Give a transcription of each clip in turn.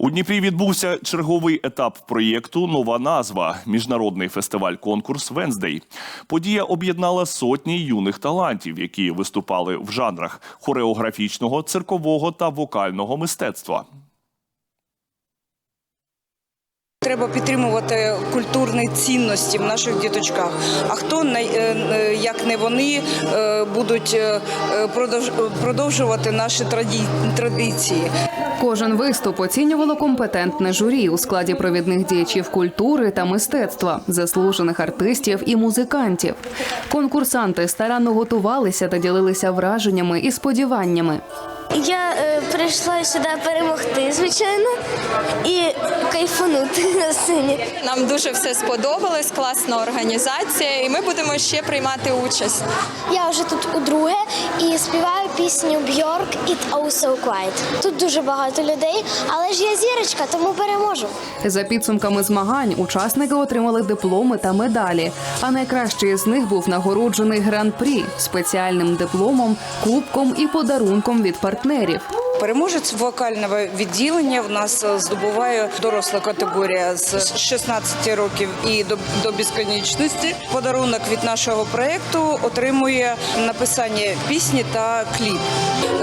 У Дніпрі відбувся черговий етап проєкту Нова назва міжнародний фестиваль-конкурс Венздей. Подія об'єднала сотні юних талантів, які виступали в жанрах хореографічного, циркового та вокального мистецтва. Треба підтримувати культурні цінності в наших діточках. А хто е, е, як не вони е, будуть продовж- продовжувати наші традиції? Кожен виступ оцінювало компетентне журі у складі провідних діячів культури та мистецтва, заслужених артистів і музикантів. Конкурсанти старанно готувалися та ділилися враженнями і сподіваннями. Я е, прийшла сюди перемогти, звичайно, і кайфанути на сцені. Нам дуже все сподобалось, класна організація, і ми будемо ще приймати участь. Я вже тут удруге і співаю пісню Бьорк «It Oh So Quiet». Тут дуже багато людей, але ж я зірочка, тому переможу. За підсумками змагань учасники отримали дипломи та медалі. А найкращий з них був нагороджений гран-прі спеціальним дипломом, кубком і подарунком від партнерів. Переможець вокального відділення в нас е, здобуває доросла категорія з 16 років і до, до безконечності. Подарунок від нашого проєкту отримує написання пісні та кліп.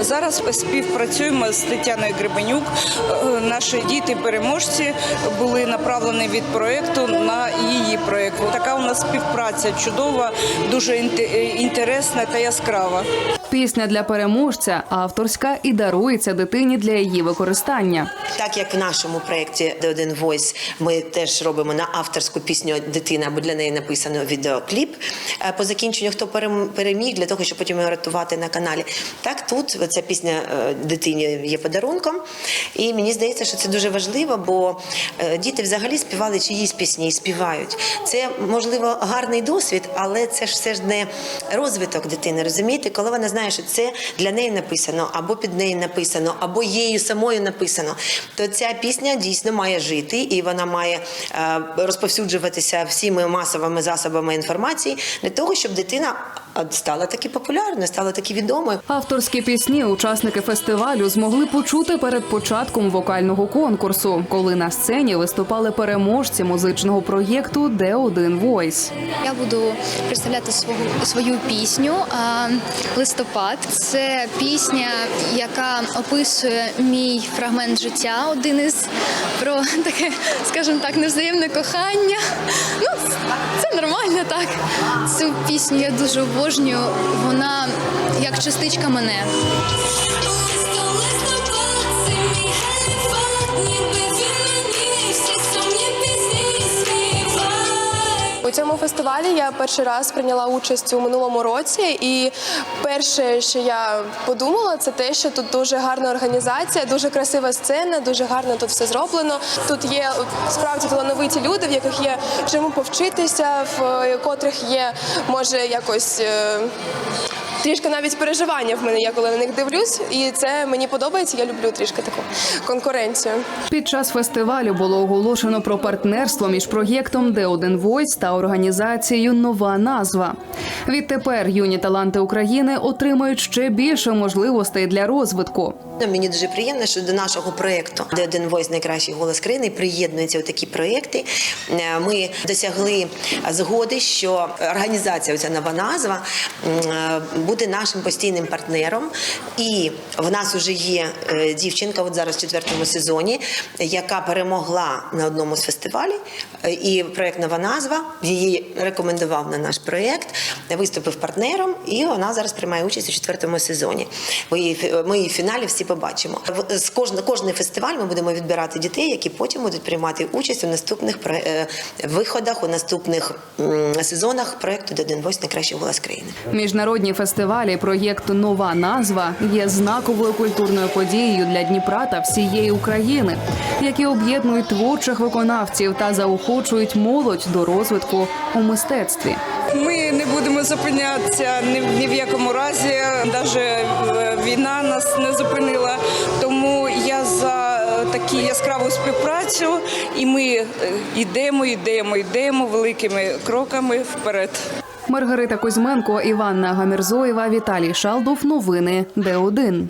Зараз співпрацюємо з Тетяною Гребенюк. Е, Наші діти-переможці були направлені від проєкту на її проєкт. Така у нас співпраця чудова, дуже інте- інтересна та яскрава. Пісня для переможця авторська і дарується дитині для її використання. Так як в нашому проєкті The Один Voice ми теж робимо на авторську пісню дитина, або для неї написано відеокліп е, по закінченню, хто переміг, для того, щоб потім його рятувати на каналі. Так тут ця пісня е, дитині є подарунком. І мені здається, що це дуже важливо, бо е, діти взагалі співали чиїсь пісні і співають. Це можливо гарний досвід, але це ж все ж не розвиток дитини. Розумієте, коли вона знає, що це для неї написано, або під неї написано, або її самою написано, то ця пісня дійсно має жити і вона має е, розповсюджуватися всіми масовими засобами інформації для того, щоб дитина стала таки популярною, стала таки відомою. Авторські пісні учасники фестивалю змогли почути перед початком вокального конкурсу, коли на сцені виступали переможці музичного проєкту Де один Войс. Я буду представляти свого свою пісню Листопад. Це пісня, яка описує мій фрагмент життя. Один із про таке, скажімо так, невзаємне кохання. Ну, це нормально так. Цю пісню я дуже обожнюю. Вона як частичка мене. Фестивалі я перший раз прийняла участь у минулому році, і перше, що я подумала, це те, що тут дуже гарна організація, дуже красива сцена, дуже гарно тут все зроблено. Тут є справді талановиті люди, в яких є чому повчитися, в е, котрих є може якось. Трішки навіть переживання в мене є, коли на них дивлюсь, і це мені подобається. Я люблю трішки таку конкуренцію. Під час фестивалю було оголошено про партнерство між проєктом Де один Войс та організацією Нова назва. Відтепер юні таланти України отримають ще більше можливостей для розвитку. Мені дуже приємно, що до нашого проєкту, де один войс найкращий голос країни, приєднуються такі проєкти. Е, Ми досягли згоди, що організація, ця нова назва, м, е, буде нашим постійним партнером. І в нас вже є е, дівчинка, от зараз в четвертому сезоні, яка перемогла на одному з фестивалів. Е, І проєкт нова назва її рекомендував на наш проєкт, виступив партнером, і вона зараз приймає участь у четвертому сезоні. Ми її, ми її в фіналі всі побачимо. В- З кожен, кожний фестиваль ми будемо відбирати дітей, які потім будуть приймати участь у наступних е, виходах, у наступних сезонах проєкту «Де один войс найкращий голос країни. Міжнародні фестивалі проєкт Нова назва є знаковою культурною подією для Дніпра та всієї України, які об'єднують творчих виконавців та заохочують молодь до розвитку у мистецтві. Ми не будемо зупинятися ні, в якому разі. Навіть війна нас не зупинила. Тому я за е, таку яскраву співпрацю, і ми е, йдемо, йдемо, йдемо великими кроками вперед. Маргарита Кузьменко, Іванна Гамірзоєва, Віталій Шалдов. Новини Д1.